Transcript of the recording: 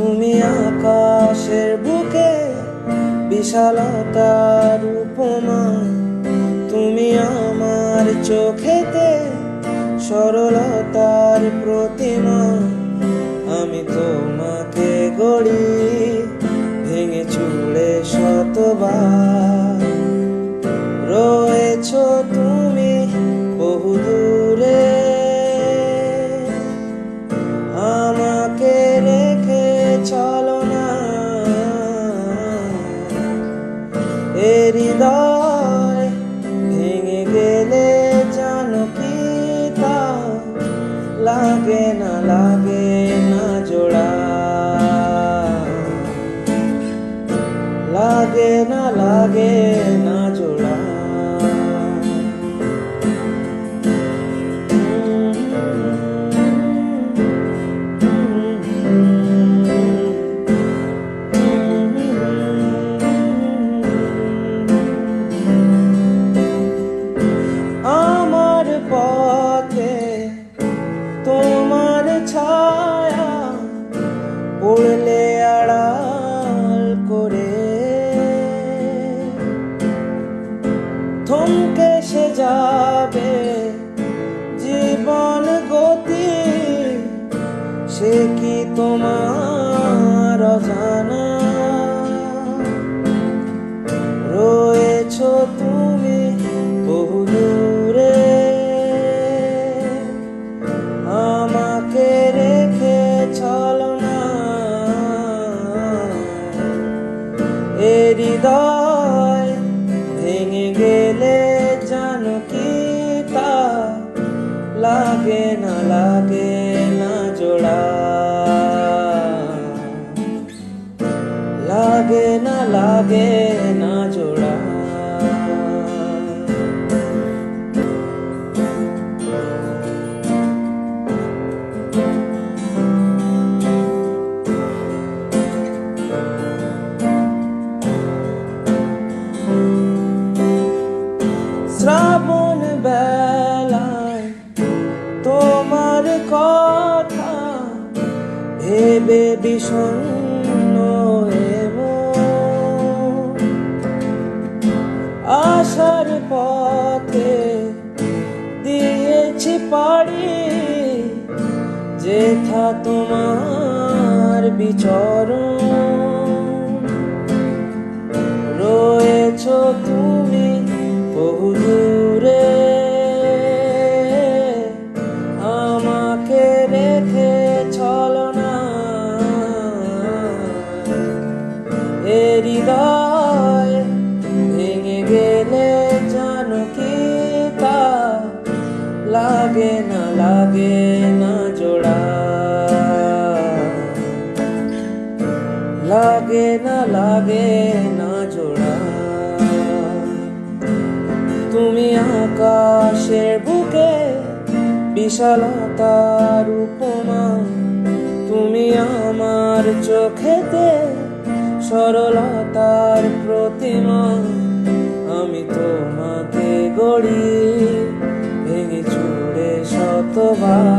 তুমি আকাশের বুকে বিশালতার উপমা। তুমি আমার চোখেতে সরলতার প্রতিমা। আমি তোমাকে গড়ি ভেঙে চুড়ে শতবার। রয়েছ তুমি লাগে না লাগে না জোড়া লাগে না লাগে থমকে সে যাবে, জীবন গতি, সে কি তোমার অজানা? রয়েছ তুমি বহু দূরে, আমাকে রেখে চলো না। এ হৃদয় লাগে না লাগে না জোড়া লাগে না লাগে না জোড়া শ্রাবণ বেলায় বিষণ্ণ এ পথে দিয়েছি পাড়ি, যেথা তোমার বিচরণ। রয়েছ তুমি বহু দূরে, আমাকে রেখে চলো লাগে না লাগে না জোড়া। তুমি আকাশের বুকে বিশালতার উপমা। তুমি আমার চোখেতে সরলতার প্রতিমা। আমি তোমাকে গড়ি, ভেঙে চুড়ে শতবার।